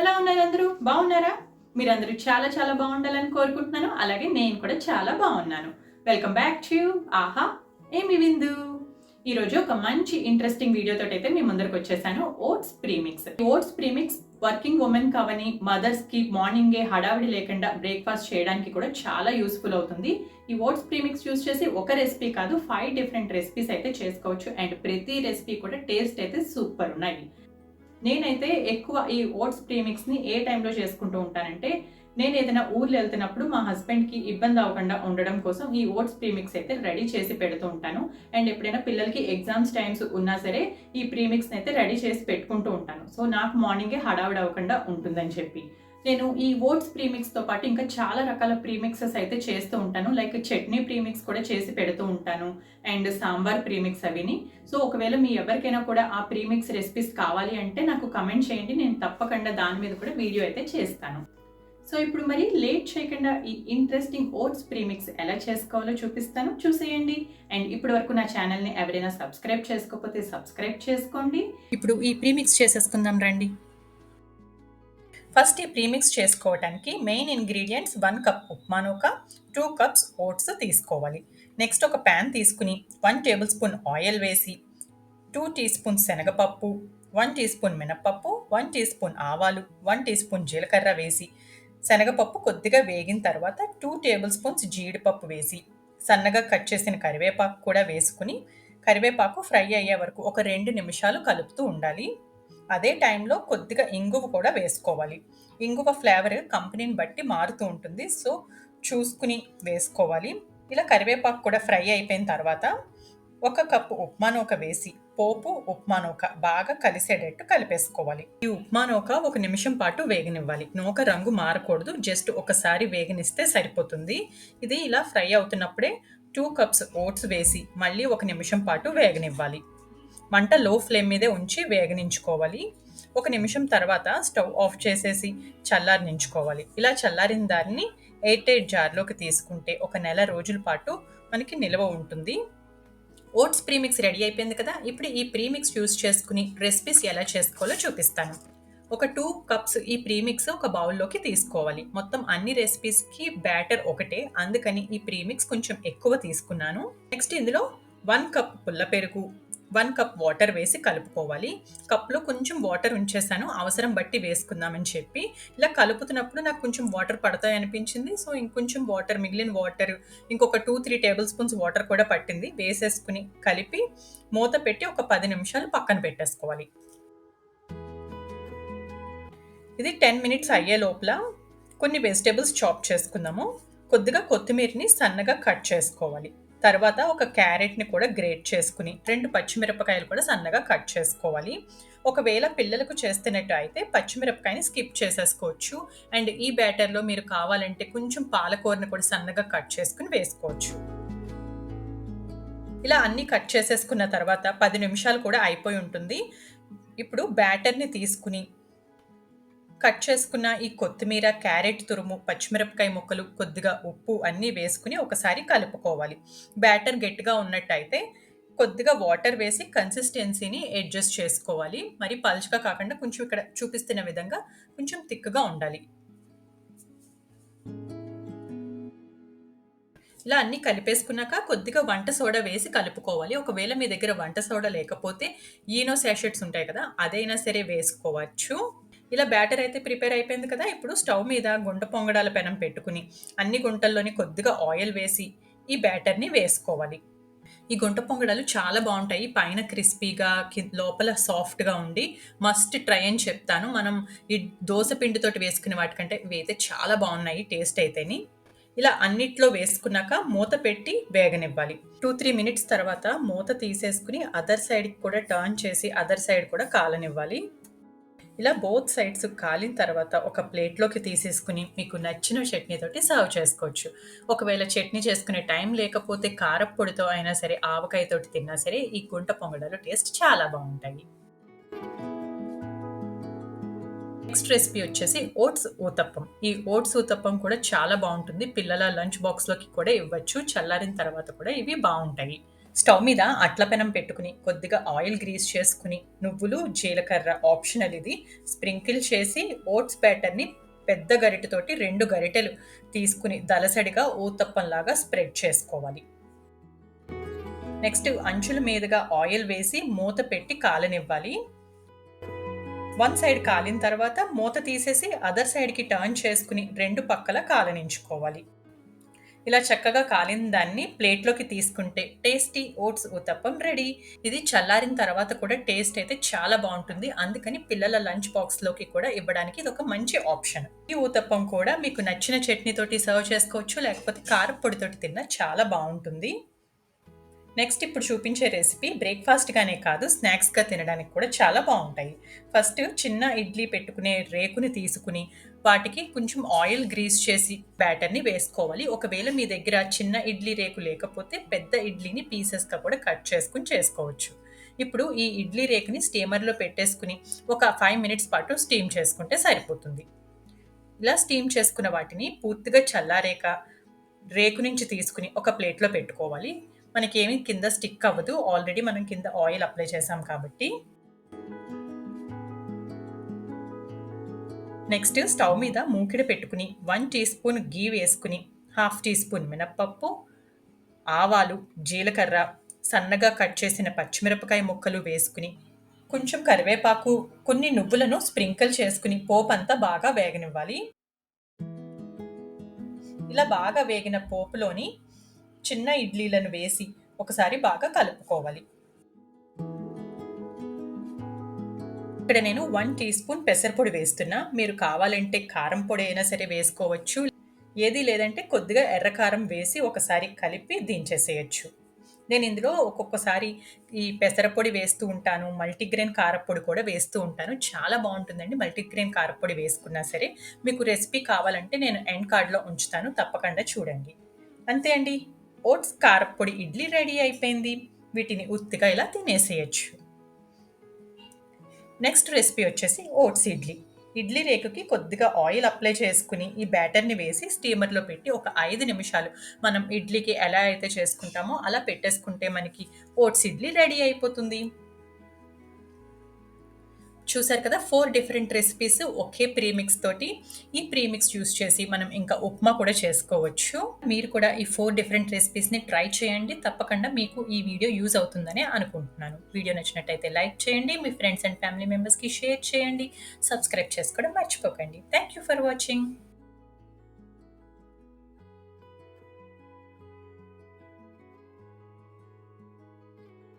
ఎలా ఉన్నారు అందరూ? బాగున్నారా? మీరందరూ చాలా చాలా బాగుండాలని కోరుకుంటున్నాను. అలాగే నేను కూడా చాలా బాగున్నాను. వెల్కమ్ బ్యాక్ టు ఆహా ఏమి విందు? ఈరోజు ఒక మంచి ఇంట్రెస్టింగ్ వీడియోతో అయితే మీ ముందరకు వచ్చేసాను. Oats premix oats premix working women కావని మదర్స్కి మార్నింగే హడావిడి లేకుండా బ్రేక్ఫాస్ట్ చేయడానికి కూడా చాలా యూస్ఫుల్ అవుతుంది. ఈ ఓట్స్ ప్రీమిక్స్ యూస్ చేసి ఒక రెసిపీ కాదు ఫైవ్ డిఫరెంట్ రెసిపీస్ అయితే చేసుకోవచ్చు. అండ్ ప్రతి రెసిపీ కూడా టేస్ట్ అయితే సూపర్ ఉన్నాయి. నేనైతే ఎక్కువ ఈ ఓట్స్ ప్రీమిక్స్ని ఏ టైంలో చేసుకుంటూ ఉంటానంటే నేను ఏదైనా ఊర్లో వెళ్తున్నప్పుడు మా హస్బెండ్కి ఇబ్బంది అవ్వకుండా ఉండడం కోసం ఈ ఓట్స్ ప్రీమిక్స్ అయితే రెడీ చేసి పెడుతూ ఉంటాను. అండ్ ఎప్పుడైనా పిల్లలకి ఎగ్జామ్స్ టైమ్స్ ఉన్నా సరే ఈ ప్రీమిక్స్ని అయితే రెడీ చేసి పెట్టుకుంటూ ఉంటాను. సో నాకు మార్నింగే హడావిడి అవ్వకుండా ఉంటుందని చెప్పి. నేను ఈ ఓట్స్ ప్రీమిక్స్తో పాటు ఇంకా చాలా రకాల ప్రీమిక్సెస్ అయితే చేస్తూ ఉంటాను. లైక్ చట్నీ ప్రీమిక్స్ కూడా చేసి పెడుతూ ఉంటాను. అండ్ సాంబార్ ప్రీమిక్స్ అవిని. సో ఒకవేళ మీ ఎవరికైనా కూడా ఆ ప్రీమిక్స్ రెసిపీస్ కావాలి అంటే నాకు కమెంట్ చేయండి. నేను తప్పకుండా దాని మీద కూడా వీడియో అయితే చేస్తాను. సో ఇప్పుడు మరి లేట్ చేయకుండా ఈ ఇంట్రెస్టింగ్ ఓట్స్ ప్రీమిక్స్ ఎలా చేసుకోవాలో చూపిస్తాను. చూసేయండి. అండ్ ఇప్పటి వరకు నా ఛానల్ని ఎవరైనా సబ్స్క్రైబ్ చేసుకోకపోతే సబ్స్క్రైబ్ చేసుకోండి. ఇప్పుడు ఈ ప్రీమిక్స్ చేసేసుకుందాం రండి. ఫస్ట్ ఈ ప్రీమిక్స్ చేసుకోవడానికి main ingredients one cup upma నూక టూ కప్స్ ఓట్స్ తీసుకోవాలి. నెక్స్ట్ ఒక ప్యాన్ తీసుకుని వన్ టేబుల్ స్పూన్ ఆయిల్ వేసి టూ టీ స్పూన్ శనగపప్పు వన్ టీ స్పూన్ మినప్పప్పు వన్ టీ స్పూన్ ఆవాలు వన్ టీ స్పూన్ జీలకర్ర వేసి శనగపప్పు కొద్దిగా వేగిన తర్వాత టూ టేబుల్ స్పూన్స్ జీడిపప్పు వేసి సన్నగా కట్ చేసిన కరివేపాకు కూడా వేసుకుని కరివేపాకు ఫ్రై అయ్యే వరకు ఒక రెండు నిమిషాలు కలుపుతూ ఉండాలి. అదే టైంలో కొద్దిగా ఇంగువ కూడా వేసుకోవాలి. ఇంగువ ఫ్లేవర్ కంపెనీని బట్టి మారుతూ ఉంటుంది. సో చూసుకుని వేసుకోవాలి. ఇలా కరివేపాకు కూడా ఫ్రై అయిపోయిన తర్వాత ఒక కప్పు ఉప్మా నూక వేసి పోపు ఉప్మా నూక బాగా కలిసేటట్టు కలిపేసుకోవాలి. ఈ ఉప్మా నూక ఒక నిమిషం పాటు వేగనివ్వాలి. నూక రంగు మారకూడదు. జస్ట్ ఒకసారి వేగనిస్తే సరిపోతుంది. ఇది ఇలా ఫ్రై అవుతున్నప్పుడే టూ కప్స్ ఓట్స్ వేసి మళ్ళీ ఒక నిమిషం పాటు వేగనివ్వాలి. మంట లో ఫ్లేమ్ మీదే ఉంచి వేగనించుకోవాలి. ఒక నిమిషం తర్వాత స్టవ్ ఆఫ్ చేసేసి చల్లారనించుకోవాలి. ఇలా చల్లారిన దాన్ని ఎయిట్ ఎయిట్ జార్లోకి తీసుకుంటే ఒక నెల రోజుల పాటు మనకి నిల్వ ఉంటుంది. ఓట్స్ ప్రీమిక్స్ రెడీ అయిపోయింది కదా? ఇప్పుడు ఈ ప్రీమిక్స్ యూస్ చేసుకుని రెసిపీస్ ఎలా చేసుకోవాలో చూపిస్తాను. ఒక టూ కప్స్ ఈ ప్రీమిక్స్ ఒక బౌల్లోకి తీసుకోవాలి. మొత్తం అన్ని రెసిపీస్కి బ్యాటర్ ఒకటే. అందుకని ఈ ప్రీమిక్స్ కొంచెం ఎక్కువ తీసుకున్నాను. నెక్స్ట్ ఇందులో వన్ కప్ పుల్ల పెరుగు వన్ కప్ వాటర్ వేసి కలుపుకోవాలి. కప్లో కొంచెం వాటర్ ఉంచేసాను. అవసరం బట్టి వేసుకుందామని చెప్పి. ఇలా కలుపుతున్నప్పుడు నాకు కొంచెం వాటర్ పడతాయి అనిపించింది. సో ఇంకొంచెం వాటర్ మిగిలిన వాటర్ ఇంకొక two three tablespoons water కూడా పట్టింది. వేసేసుకుని కలిపి మూత పెట్టి ఒక పది నిమిషాలు పక్కన పెట్టేసుకోవాలి. ఇది టెన్ మినిట్స్ అయ్యే లోపల కొన్ని వెజిటేబుల్స్ చాప్ చేసుకుందాము. కొద్దిగా కొత్తిమీరని సన్నగా కట్ చేసుకోవాలి. తర్వాత ఒక క్యారెట్ని కూడా గ్రేట్ చేసుకుని రెండు పచ్చిమిరపకాయలు కూడా సన్నగా కట్ చేసుకోవాలి. ఒకవేళ పిల్లలకు చేస్తున్నట్టు అయితే పచ్చిమిరపకాయని స్కిప్ చేసేసుకోవచ్చు. అండ్ ఈ బ్యాటర్లో మీరు కావాలంటే కొంచెం పాలకూరని కూడా సన్నగా కట్ చేసుకుని వేసుకోవచ్చు. ఇలా అన్నీ కట్ చేసేసుకున్న తర్వాత పది నిమిషాలు కూడా అయిపోయి ఉంటుంది. ఇప్పుడు బ్యాటర్ని తీసుకుని కట్ చేసుకున్న ఈ కొత్తిమీర క్యారెట్ తురుము పచ్చిమిరపకాయ ముక్కలు కొద్దిగా ఉప్పు అన్నీ వేసుకుని ఒకసారి కలుపుకోవాలి. బ్యాటర్ గట్టిగా ఉన్నట్టయితే కొద్దిగా వాటర్ వేసి కన్సిస్టెన్సీని అడ్జస్ట్ చేసుకోవాలి. మరి పలుచగా కాకుండా కొంచెం ఇక్కడ చూపిస్తున్న విధంగా కొంచెం తిక్కుగా ఉండాలి. ఇలా అన్ని కలిపేసుకున్నాక కొద్దిగా వంట సోడా వేసి కలుపుకోవాలి. ఒకవేళ మీ దగ్గర వంట సోడా లేకపోతే ఈనో శాషెట్స్ ఉంటాయి కదా అదైనా సరే వేసుకోవచ్చు. ఇలా బ్యాటర్ అయితే ప్రిపేర్ అయిపోయింది కదా ఇప్పుడు స్టవ్ మీద గుంట పొంగడాల పెనం పెట్టుకుని అన్ని గుంటల్లోని కొద్దిగా ఆయిల్ వేసి ఈ బ్యాటర్ని వేసుకోవాలి. ఈ గుంట పొంగడాలు చాలా బాగుంటాయి పైన క్రిస్పీగా లోపల సాఫ్ట్గా ఉండి మస్ట్ ట్రై అని చెప్తాను. మనం ఈ దోశ పిండితోటి వేసుకునే వాటికంటే ఇవి అయితే చాలా బాగున్నాయి టేస్ట్ అయితేని. ఇలా అన్నిట్లో వేసుకున్నాక మూత పెట్టి వేగనివ్వాలి. టూ త్రీ మినిట్స్ తర్వాత మూత తీసేసుకుని అదర్ సైడ్కి కూడా టర్న్ చేసి అదర్ సైడ్ కూడా కాలనివ్వాలి. ఇలా బోత్ సైడ్స్ కాలిన తర్వాత ఒక ప్లేట్లోకి తీసేసుకుని మీకు నచ్చిన చట్నీతోటి సర్వ్ చేసుకోవచ్చు. ఒకవేళ చట్నీ చేసుకునే టైం లేకపోతే కారప్పొడితో అయినా సరే ఆవకాయతోటి తిన్నా సరే ఈ గుంట పొంగడాలు టేస్ట్ చాలా బాగుంటాయి. నెక్స్ట్ రెసిపీ వచ్చేసి ఓట్స్ ఊతప్పం. ఈ ఓట్స్ ఊతప్పం కూడా చాలా బాగుంటుంది. పిల్లల లంచ్ బాక్స్లోకి కూడా ఇవ్వచ్చు. చల్లారిన తర్వాత కూడా ఇవి బాగుంటాయి. స్టవ్ మీద అట్ల పెనం పెట్టుకుని కొద్దిగా ఆయిల్ గ్రీస్ చేసుకుని నువ్వులు జీలకర్ర ఆప్షనల్ ఇది స్ప్రింకిల్ చేసి ఓట్స్ బ్యాటర్ని పెద్ద గరిటెతోటి రెండు గరిటెలు తీసుకుని దలసడిగా ఊతప్పంలాగా స్ప్రెడ్ చేసుకోవాలి. నెక్స్ట్ అంచుల మీదుగా ఆయిల్ వేసి మూత పెట్టి కాలనివ్వాలి. వన్ సైడ్ కాలిన తర్వాత మూత తీసేసి అదర్ సైడ్కి టర్న్ చేసుకుని రెండు పక్కల కాలనించుకోవాలి. ఇలా చక్కగా కాలిన దాన్ని ప్లేట్లోకి తీసుకుంటే టేస్టీ ఓట్స్ ఉతప్పం రెడీ. ఇది చల్లారిన తర్వాత కూడా టేస్ట్ అయితే చాలా బాగుంటుంది. అందుకని పిల్లల లంచ్ బాక్స్లోకి కూడా ఇవ్వడానికి ఇది ఒక మంచి ఆప్షన్. ఈ ఊతప్పం కూడా మీకు నచ్చిన చట్నీతోటి సర్వ్ చేసుకోవచ్చు లేకపోతే కారపొడితోటి తిన్నా చాలా బాగుంటుంది. నెక్స్ట్ ఇప్పుడు చూపించే రెసిపీ బ్రేక్ఫాస్ట్గానే కాదు స్నాక్స్గా తినడానికి కూడా చాలా బాగుంటాయి. ఫస్ట్ చిన్న ఇడ్లీ పెట్టుకునే రేకుని తీసుకుని వాటికి కొంచెం ఆయిల్ గ్రీస్ చేసి బ్యాటర్ని వేసుకోవాలి. ఒకవేళ మీ దగ్గర చిన్న ఇడ్లీ రేకు లేకపోతే పెద్ద ఇడ్లీని పీసెస్గా కూడా కట్ చేసుకుని చేసుకోవచ్చు. ఇప్పుడు ఈ ఇడ్లీ రేకుని స్టీమర్లో పెట్టేసుకుని ఒక ఫైవ్ మినిట్స్ పాటు స్టీమ్ చేసుకుంటే సరిపోతుంది. ఇలా స్టీమ్ చేసుకున్న వాటిని పూర్తిగా చల్లారేక రేకు నుంచి తీసుకుని ఒక ప్లేట్లో పెట్టుకోవాలి. మనకేమి కింద స్టిక్ అవ్వదు. ఆల్రెడీ మనం కింద ఆయిల్ అప్లై చేసాం కాబట్టి. నెక్స్ట్ స్టవ్ మీద మూకిడ పెట్టుకుని వన్ టీ స్పూన్ గీ వేసుకుని హాఫ్ టీ స్పూన్ మినప్పప్పు ఆవాలు జీలకర్ర సన్నగా కట్ చేసిన పచ్చిమిరపకాయ ముక్కలు వేసుకుని కొంచెం కరివేపాకు కొన్ని నువ్వులను స్ప్రింకిల్ చేసుకుని పోపు అంతా బాగా వేగనివ్వాలి. ఇలా బాగా వేగిన పోపులోని చిన్న ఇడ్లీలను వేసి ఒకసారి బాగా కలుపుకోవాలి. ఇక్కడ నేను వన్ టీ స్పూన్ పెసరపొడి వేస్తున్నా. మీరు కావాలంటే కారం పొడి అయినా సరే వేసుకోవచ్చు. ఏది లేదంటే కొద్దిగా ఎర్రకారం వేసి ఒకసారి కలిపి దించేసేయచ్చు. నేను ఇందులో ఒక్కొక్కసారి ఈ పెసరపొడి వేస్తూ ఉంటాను. మల్టీగ్రెయిన్ కారపొడి కూడా వేస్తూ ఉంటాను. చాలా బాగుంటుందండి మల్టీగ్రెయిన్ కారపొడి వేసుకున్నా సరే. మీకు రెసిపీ కావాలంటే నేను ఎండ్ కార్డ్లో ఉంచుతాను. తప్పకుండా చూడండి. అంతే అండి. ఓట్స్ కారపొడి ఇడ్లీ రెడీ అయిపోయింది. వీటిని ఉత్తిగా ఇలా తినేసేయచ్చు. నెక్స్ట్ రెసిపీ వచ్చేసి ఓట్స్ ఇడ్లీ. ఇడ్లీ రేకుకి కొద్దిగా ఆయిల్ అప్లై చేసుకుని ఈ బ్యాటర్ని వేసి స్టీమర్లో పెట్టి ఒక ఐదు నిమిషాలు మనం ఇడ్లీకి ఎలా అయితే చేసుకుంటామో అలా పెట్టేసుకుంటే మనకి ఓట్స్ ఇడ్లీ రెడీ అయిపోతుంది. చూసారు కదా ఫోర్ డిఫరెంట్ రెసిపీస్ ఒకే ప్రీమిక్స్ తోటి ఈ ప్రీమిక్స్ యూస్ చేసి మనం ఇంకా ఉప్మా కూడా చేసుకోవచ్చు. మీరు కూడా ఈ ఫోర్ డిఫరెంట్ రెసిపీస్ని ట్రై చేయండి. తప్పకుండా మీకు ఈ వీడియో యూజ్ అవుతుందని అనుకుంటున్నాను. వీడియో నచ్చినట్టయితే లైక్ చేయండి. మీ ఫ్రెండ్స్ అండ్ ఫ్యామిలీ మెంబర్స్కి షేర్ చేయండి. సబ్స్క్రైబ్ చేసుకోవడం మర్చిపోకండి. Thank you for watching